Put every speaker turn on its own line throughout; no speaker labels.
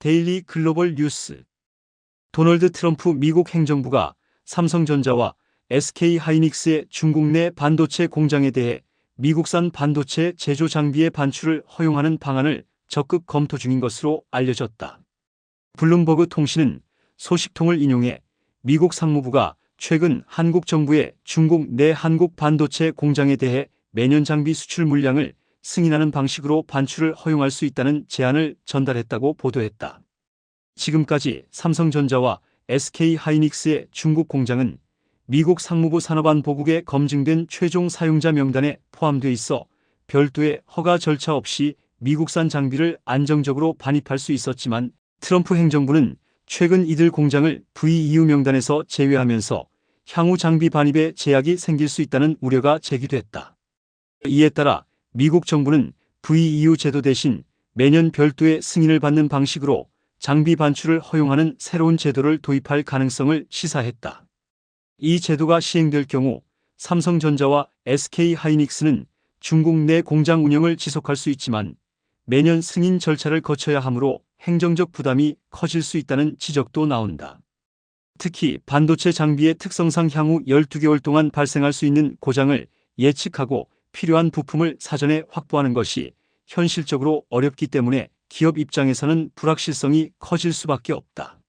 데일리 글로벌 뉴스 도널드 트럼프 미국 행정부가 삼성전자와 SK 하이닉스의 중국 내 반도체 공장에 대해 미국산 반도체 제조 장비의 반출을 허용하는 방안을 적극 검토 중인 것으로 알려졌다. 블룸버그 통신은 소식통을 인용해 미국 상무부가 최근 한국 정부의 중국 내 한국 반도체 공장에 대해 매년 장비 수출 물량을 승인하는 방식으로 반출을 허용할 수 있다는 제안을 전달했다고 보도했다. 지금까지 삼성전자와 SK 하이닉스의 중국 공장은 미국 상무부 산업안 보국에 검증된 최종 사용자 명단에 포함돼 있어 별도의 허가 절차 없이 미국산 장비를 안정적으로 반입할 수 있었지만 트럼프 행정부는 최근 이들 공장을 VEU 명단에서 제외하면서 향후 장비 반입에 제약이 생길 수 있다는 우려가 제기됐다. 이에 따라 미국 정부는 VEU 제도 대신 매년 별도의 승인을 받는 방식으로 장비 반출을 허용하는 새로운 제도를 도입할 가능성을 시사했다. 이 제도가 시행될 경우 삼성전자와 SK 하이닉스는 중국 내 공장 운영을 지속할 수 있지만 매년 승인 절차를 거쳐야 하므로 행정적 부담이 커질 수 있다는 지적도 나온다. 특히 반도체 장비의 특성상 향후 12개월 동안 발생할 수 있는 고장을 예측하고 필요한 부품을 사전에 확보하는 것이 현실적으로 어렵기 때문에 기업 입장에서는 불확실성이 커질 수밖에 없다.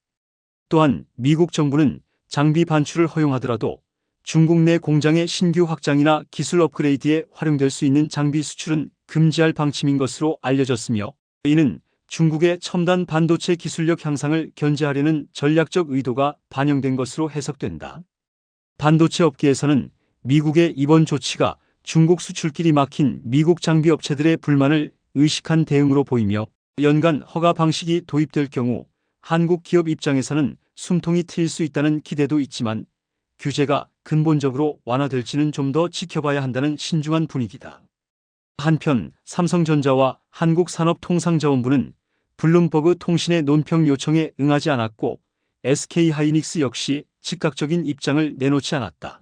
또한 미국 정부는 장비 반출을 허용하더라도 중국 내 공장의 신규 확장이나 기술 업그레이드에 활용될 수 있는 장비 수출은 금지할 방침인 것으로 알려졌으며 이는 중국의 첨단 반도체 기술력 향상을 견제하려는 전략적 의도가 반영된 것으로 해석된다. 반도체 업계에서는 미국의 이번 조치가 중국 수출길이 막힌 미국 장비 업체들의 불만을 의식한 대응으로 보이며 연간 허가 방식이 도입될 경우 한국 기업 입장에서는 숨통이 트일 수 있다는 기대도 있지만 규제가 근본적으로 완화될지는 좀 더 지켜봐야 한다는 신중한 분위기다. 한편 삼성전자와 한국산업통상자원부는 블룸버그 통신의 논평 요청에 응하지 않았고 SK 하이닉스 역시 즉각적인 입장을 내놓지 않았다.